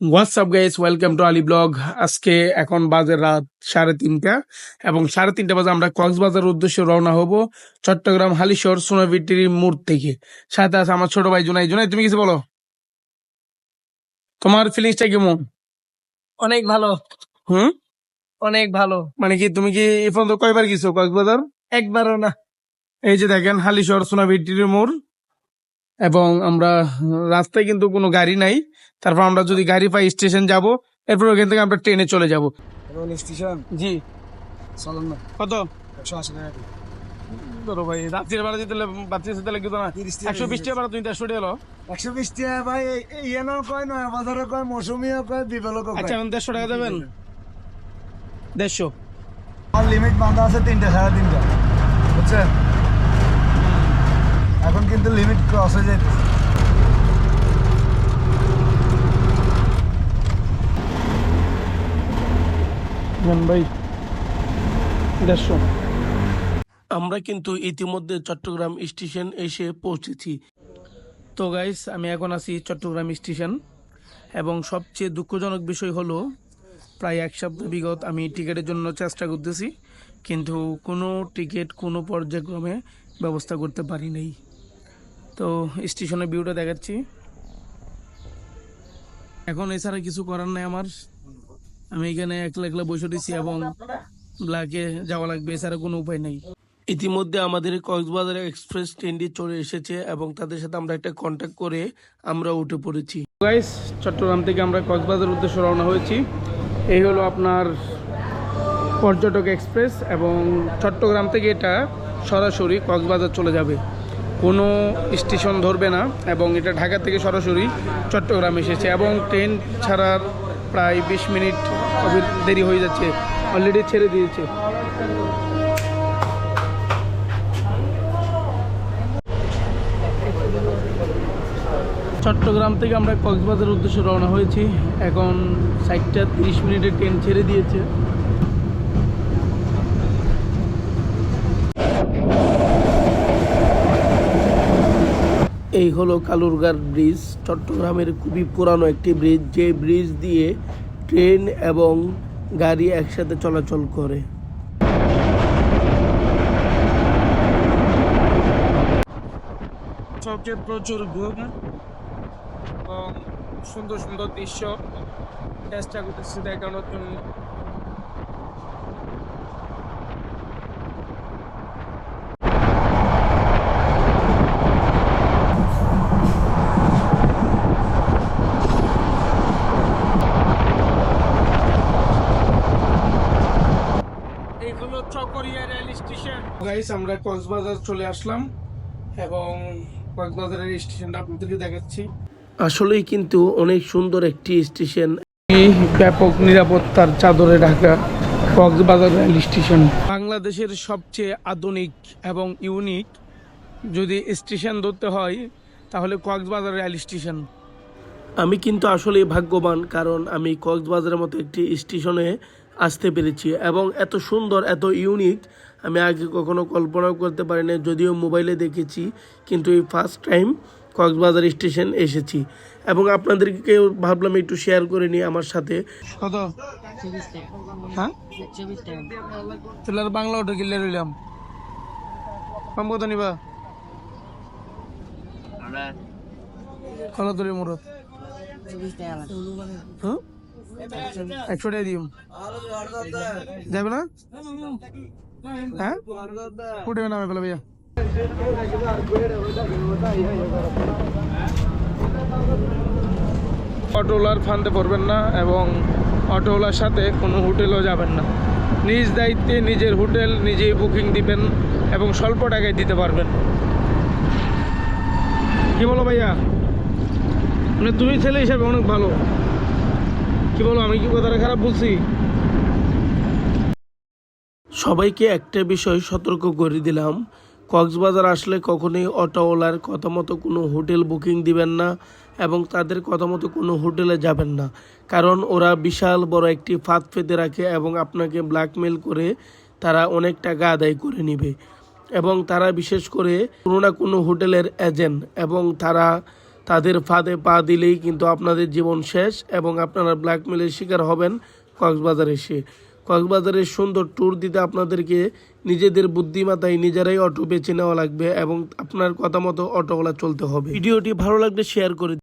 WhatsApp guys welcome to Ali blog আজকে এখন বাজে রাত সাড়ে তিনটা এবং সাড়ে তিনটা বাজে আমরা কক্সবাজার উদ্দেশ্যে রওনা হব চট্টগ্রাম হালিশহর সোনাভিটির মোড় থেকে। সাথে আছে আমার ছোট ভাই জুনাই জুনাই তুমি কিছু বলো? তোমার ফিলিংসটা কেমন? অনেক ভালো। হুম? অনেক ভালো। মানে কি তুমি কি এ পর্যন্ত কয়বার গেছো কক্সবাজার? একবারও না। এই যে দেখেন হালিশহর সোনাভিটির মোড়। এবং আমরা রাস্তায় কিন্তু কোনো গাড়ি নাই। তারপর আমরা যদি গাড়ি পাই স্টেশন যাব এরপর ওখান থেকে আমরা ট্রেনে চলে যাব। স্টেশন? জি। চলেন না। কত? একশো আশি টাকা ধরো ভাই রাত্রির বেলা দিতে বাচ্চা দিতে লাগতো না। একশো বিশ টাকা বেলা তুমি দেড়শো টাকা একশো বিশ টাকা ভাই ইয়েনও কয় নয় বাজারও কয় মৌসুমিও কয় বিবেলও কয়। আচ্ছা এখন দেড়শো টাকা দেবেন? দেড়শো। আর লিমিট বাঁধা আছে তিনটা সাড়ে তিনটা। বুঝছেন? এখন কিন্তু লিমিট ক্রস হয়ে যাইতেছে। ভাই দেড়শো। আমরা কিন্তু ইতিমধ্যে চট্টগ্রাম স্টেশন এসে পৌঁছেছি। তো গাইস আমি এখন আছি চট্টগ্রাম স্টেশন এবং সবচেয়ে দুঃখজনক বিষয় হলো প্রায় এক সপ্তাহ বিগত আমি টিকিটের জন্য চেষ্টা করতেছি কিন্তু কোনো টিকিট কোনো পর্যায়ক্রমে ব্যবস্থা করতে পারি নাই। তো স্টেশনের ভিউটা দেখাচ্ছি। এখন এছাড়া কিছু করার নাই আমার। আমি এখানে একলা একলা বসে দিছি এবং ব্ল্যাকে যাওয়া লাগবে এছাড়া কোনো উপায় নেই। ইতিমধ্যে আমাদের কক্সবাজার এক্সপ্রেস ট্রেনটি চলে এসেছে এবং তাদের সাথে আমরা একটা কন্ট্যাক্ট করে আমরা উঠে পড়েছি। গাইস চট্টগ্রাম থেকে আমরা কক্সবাজার উদ্দেশ্যে রওনা হয়েছি। এই হলো আপনার পর্যটক এক্সপ্রেস এবং চট্টগ্রাম থেকে এটা সরাসরি কক্সবাজার চলে যাবে। কোনো স্টেশন ধরবে না এবং এটা ঢাকা থেকে সরাসরি চট্টগ্রাম এসেছে এবং ট্রেন ছাড়ার প্রায় বিশ মিনিট দেরি হয়ে যাচ্ছে অলরেডি ছেড়ে দিয়েছে। চট্টগ্রাম থেকে আমরা কক্সবাজারের উদ্দেশ্যে রওনা হয়েছি। এখন সাইডটা তিরিশ মিনিটের ট্রেন ছেড়ে দিয়েছে। এই হলো কালুরগার ব্রিজ। চট্টগ্রামের খুবই পুরানো একটি ব্রিজ, যে ব্রিজ দিয়ে ট্রেন এবং গাড়ি একসাথে চলাচল করে। সবচেয়ে প্রচুর ঘুম এবং সুন্দর সুন্দর দৃশ্য। চেষ্টা করতেছি দেখানোর জন্য এই হলো চকরিয়া রেল স্টেশন গাইস আমরা কক্সবাজার চলে আসলাম এবং কক্সবাজারের স্টেশনটা আপনাদেরকে দেখাচ্ছি। আসলেই কিন্তু অনেক সুন্দর একটি স্টেশন। ব্যাপক নিরাপত্তার চাদরে ঢাকা কক্সবাজার রেল স্টেশন। বাংলাদেশের সবচেয়ে আধুনিক এবং ইউনিক যদি স্টেশন ধরতে হয় তাহলে কক্সবাজার রেল স্টেশন। আমি কিন্তু আসলেই ভাগ্যবান কারণ আমি কক্সবাজারের মতো একটি স্টেশনে আসতে পেরেছি এবং এত সুন্দর এত ইউনিক আমি আগে কখনো কল্পনাও করতে পারি না যদিও মোবাইলে দেখেছি, কিন্তু এই ফার্স্ট টাইম কক্সবাজার স্টেশন এসেছি। এবং আপনাদেরকে ভাবলাম একটু শেয়ার করে নিই আমার সাথে। কত? হ্যাঁ? বাংলা অটো কিনলে রইলাম। কত নিবা? হ্যাঁ? একশো টাকা দিম। যাবে না? হ্যাঁ উঠবে নামে অটোওয়ালার ফান্দে পড়বেন না এবং অটোওয়ালার সাথে কোনো হোটেলও যাবেন না। নিজ দায়িত্বে নিজের হোটেল নিজেই বুকিং দিবেন এবং স্বল্প টাকায় দিতে পারবেন। কি বলো ভাইয়া? মানে তুমি ছেলে হিসাবে অনেক ভালো। কি বলো, আমি কি কথাটা খারাপ বলছি? সবাইকে একটা বিষয় সতর্ক করে দিলাম। কক্সবাজার আসলে কখনোই অটোওয়ালার কথা মতো কোনো হোটেল বুকিং দিবেন না এবং তাদের কথা মতো কোনো হোটেলে যাবেন না। কারণ ওরা বিশাল বড় একটি ফাঁদ পেতে রাখে এবং আপনাকে ব্ল্যাকমেল করে তারা অনেক টাকা আদায় করে নিবে। এবং তারা বিশেষ করে কোনো না কোনো হোটেলের এজেন্ট এবং তারা তাদের ফাঁদে পা দিলেই কিন্তু আপনাদের জীবন শেষ এবং আপনারা ব্ল্যাকমেলের শিকার হবেন কক্সবাজার এসে। কক্সবাজারের সুন্দর ট্যুর দিতে আপনাদেরকে নিজেদের বুদ্ধিমাতায় নিজেরাই অটো বেছে নেওয়া লাগবে এবং আপনার কথা মতো অটোওয়ালা চলতে হবে। ভিডিওটি ভালো লাগলে শেয়ার করে